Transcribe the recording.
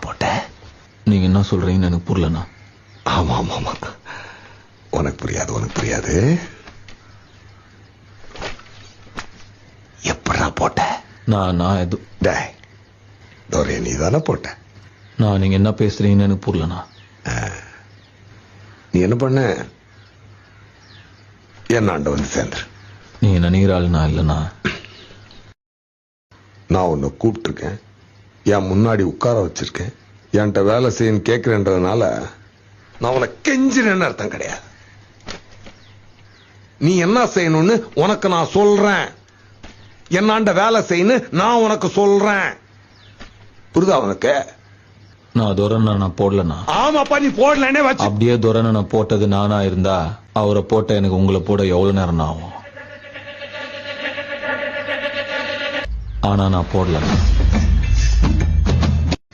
போட்ட நீங்க என்ன சொல்றீங்கன்னு எனக்கு புரியலண்ணா. ஆமா ஆமா ஆமா. உனக்கு புரியாது உனக்கு புரியாது. எப்படா போட்ட? நான் நான் எது டேய் தோரே நீ தானே போட்ட? நான் நீங்க என்ன பேசுறீங்கன்னு எனக்கு புரியலண்ணா. நீ என்ன பண்ண? என்னாண்ட வந்து சேர்ந்துரு. நீங்க நினைக்கிற ஆள் நான் இல்லைண்ணா. நான் உன்னை கூப்பிட்டுருக்கேன். என் முன்னாடி உட்கார வச்சிருக்கேன். என்கிட்ட வேலை செய்யன்னு கேட்கிறேன்றதுனால நான் உனக்கு கெஞ்சினேன்னு அர்த்தம் கிடையாது. நீ என்ன செய்யணும்னு உனக்கு நான் சொல்றேன். என்னாண்ட வேலை செய்யணும் நான் உனக்கு சொல்றேன். புரியுதா உனக்கு? நான் துரனை நான் போடலண்ணா. ஆமாப்பா நீ போடலனே வச்சு அப்படியே துரனை நான் போட்டது நானா இருந்தா அவரை போட்ட எனக்கு உங்களை போட எவ்வளவு நேரம் ஆகும்? ஆனா நான் போடலண்ணா.